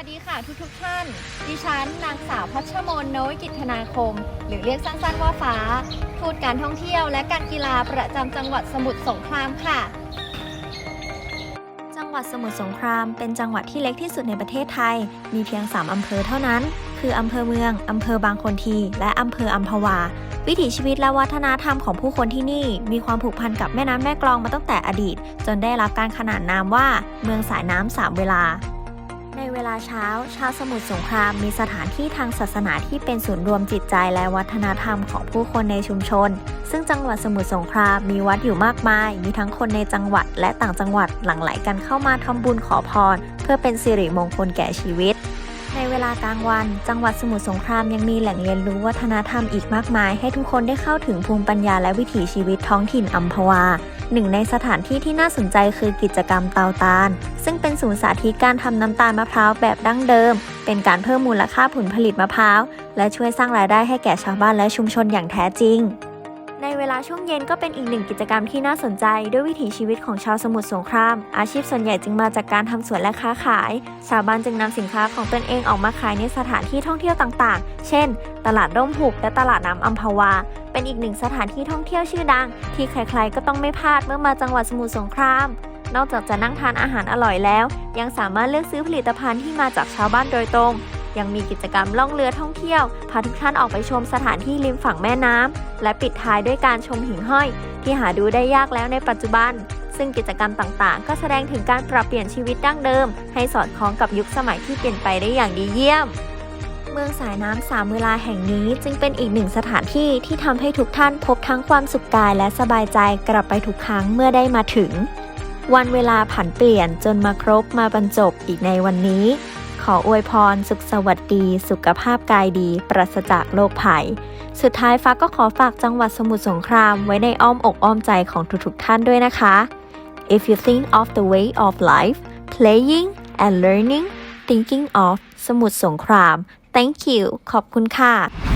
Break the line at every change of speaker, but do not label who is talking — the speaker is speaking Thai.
วัสดีค่ะทุกทุกๆท่าน ดิฉันนางสาวพัชมนโนวิกิจธนาคม หรือเรียกสั้นๆว่าฟ้า ทูตการท่องเที่ยวและการกีฬาประจำจังหวัดสมุทรสงครามค่ะ
จังหวัดสมุทรสงครามเป็นจังหวัดที่เล็กที่สุดในประเทศไทย มีเพียง 3 อำเภอเท่านั้น คืออำเภอเมือง อำเภอบางคนที และอำเภออัมพวา วิถีชีวิตและวัฒนธรรมของผู้คนที่นี่ มีความผูกพันกับแม่น้ำแม่กลองมาตั้งแต่อดีต จนได้รับการขนานนามว่า เมืองสายน้ำสามเวลา ในเวลาเช้า ชาวสมุทรสงครามมีสถานที่ทางศาสนาที่เป็นศูนย์รวมจิตใจและวัฒนธรรมของผู้คนในชุมชน ซึ่งจังหวัดสมุทรสงครามมีวัดอยู่มากมาย มีทั้งคนในจังหวัดและต่างจังหวัดหลั่งไหลกันเข้ามาทำบุญขอพร เพื่อเป็นสิริมงคลแก่ชีวิต ในเวลากลางวัน จังหวัดสมุทรสงครามยังมีแหล่งเรียนรู้วัฒนธรรมอีกมากมาย ให้ทุกคนได้เข้าถึงภูมิปัญญาและวิถีชีวิตท้องถิ่นอัมพวา หนึ่งในสถานที่ที่น่าสนใจคือกิจกรรมเตาตาล ซึ่งเป็นศูนย์สาธิตการทำน้ำตาลมะพร้าวแบบดั้งเดิม เป็นการเพิ่มมูลค่าผลผลิตมะพร้าว และช่วยสร้างรายได้ให้แก่ชาวบ้านและชุมชนอย่างแท้จริง ในเวลาช่วงเย็นก็เป็นอีกหนึ่งกิจกรรมที่น่าสนใจ ด้วยวิถีชีวิตของชาวสมุทรสงคราม อาชีพส่วนใหญ่จึงมาจากการทำสวนและค้าขาย ชาวบ้านจึงนำสินค้าของตนเองออกมาขายในสถานที่ท่องเที่ยวต่างๆ เช่น ตลาดร่มหุบและตลาดน้ำอัมพวา เป็นอีกหนึ่งสถานที่ท่องเที่ยวชื่อดัง ที่ใครๆก็ต้องไม่พลาดเมื่อมาจังหวัดสมุทรสงครามนอกจากจะนั่งทานอาหารอร่อยแล้ว ยังสามารถเลือกซื้อผลิตภัณฑ์ที่มาจากชาวบ้านโดยตรง ยังมีกิจกรรมล่องเรือท่องเที่ยว พาทุกท่านออกไปชมสถานที่ริมฝั่งแม่น้ำ และปิดท้ายด้วยการชมหิ่งห้อย ที่หาดูได้ยากแล้วในปัจจุบัน ซึ่งกิจกรรมต่างๆ ก็แสดงถึงการปรับเปลี่ยนชีวิตดั้งเดิม ให้สอดคล้องกับยุคสมัยที่เปลี่ยนไปได้อย่างดีเยี่ยม เมืองสายน้ำสามเวลาแห่งนี้จึงเป็นอีกหนึ่งสถานที่ที่ทำให้ทุกท่านพบทั้งความสุขกายและสบายใจกลับไปทุกครั้งเมื่อได้มาถึงวันเวลาผันเปลี่ยนจนมาครบมาบรรจบอีกในวันนี้ ขออวยพร สุขสวัสดี สุขภาพกายดี ปราศจากโรคภัย สุดท้ายฟ้าก็ขอฝากจังหวัดสมุทรสงครามไว้ในอ้อมอกอ้อมใจของทุกๆท่านด้วยนะคะ If you think of the way of life playing and learning thinking of สมุทรสงคราม thank you ขอบคุณค่ะ